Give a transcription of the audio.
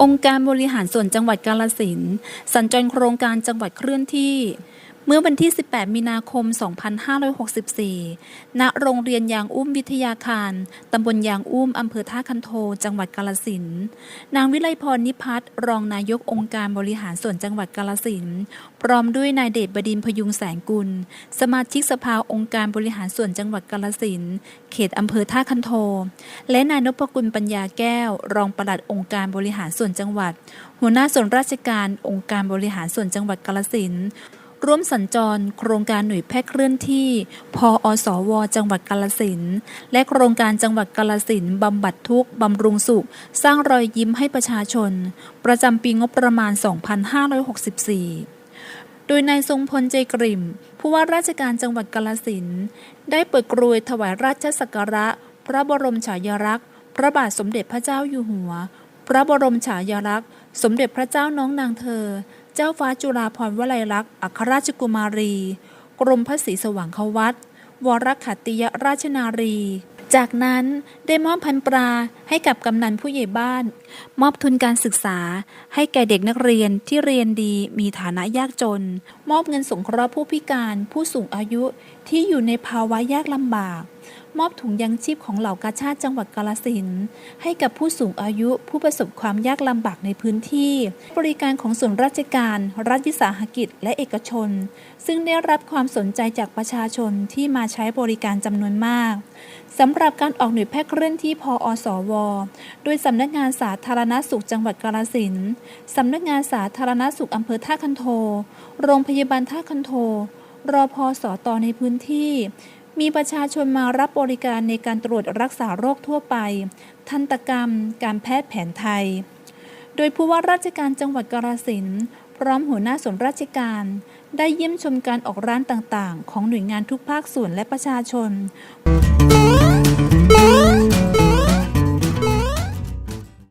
องค์การบริหารส่วนจังหวัดกาลสินสัญจรโครงการจังหวัดเคลื่อนที่ เมื่อวันที่ 18 มีนาคม 2564 ณ โรงเรียนยางอุ้มวิทยาคาร ตำบลยางอุ้ม อำเภอท่าคันโท จังหวัดกาลสิน นางวิไลพรนิพัฒน์รองนายกองค์การบริหารส่วนจังหวัดกาลสิน พร้อมด้วยนายเดชบดินพยุงแสงกุล สมาชิกสภาองค์การบริหารส่วนจังหวัดกาลสิน เขตอำเภอท่าคันโท และนายนพกุลปัญญาแก้ว รองปลัดองค์การบริหารส่วนจังหวัด หัวหน้าส่วนราชการองค์การบริหารส่วนจังหวัดกาลสิน ร่วมสัญจร โครงการหน่วยแพทย์เคลื่อนที่ พออสว จังหวัดกาลสินและโครงการจังหวัดกาลสินบำบัดทุกข์บำรุงสุข สร้างรอยยิ้มให้ประชาชน ประจำปีงบประมาณ 2564โดยนายทรงพลใจกริ่ม ผู้ว่าราชการจังหวัดกาลสินได้เปิดกรวยถวายราชสักการะ พระบรมฉายาลักษณ์ พระบาทสมเด็จพระเจ้าอยู่หัว พระบรมฉายาลักษณ์ สมเด็จพระเจ้าน้องนางเธอ เจ้าฟ้าจุฬาภรณ์วลัยลักษณ์อัครราชกุมารี กรมพระศรีสว่างควัตวรขัตติยราชนารี จากนั้นได้มอบพันปลาให้กับกำนันผู้ใหญ่บ้าน มอบทุนการศึกษา ให้แก่เด็กนักเรียนที่เรียนดีมีฐานะยากจน มอบเงินสงเคราะห์ผู้พิการผู้สูงอายุที่อยู่ในภาวะยากลำบาก มอบถุงยังชีพของเหล่ากาชาติจังหวัดกาลสินให้กับผู้สูงอายุผู้ประสบความยากลำบากในพื้นที่ บริการของส่วนราชการ รัฐวิสาหกิจและเอกชน ซึ่งได้รับความสนใจจากประชาชนที่มาใช้บริการจำนวนมากสำหรับการออกหน่วยแพทย์เคลื่อนที่พออสว โดยสำนักงานสาธารณสุขจังหวัดกาลสินสำนักงานสาธารณสุขอำเภอท่าคันโท โรงพยาบาลท่าคันโทรอพอสอตอในพื้นที่ มีประชาชนมารับบริการในการตรวจรักษาโรคทั่วไป ทันตกรรม การแพทย์แผนไทย โดยผู้ว่าราชการจังหวัดกาฬสินธุ์พร้อมหัวหน้าส่วนราชการ ได้เยี่ยมชมการออกร้านต่างๆ ของหน่วยงานทุกภาคส่วนและประชาชน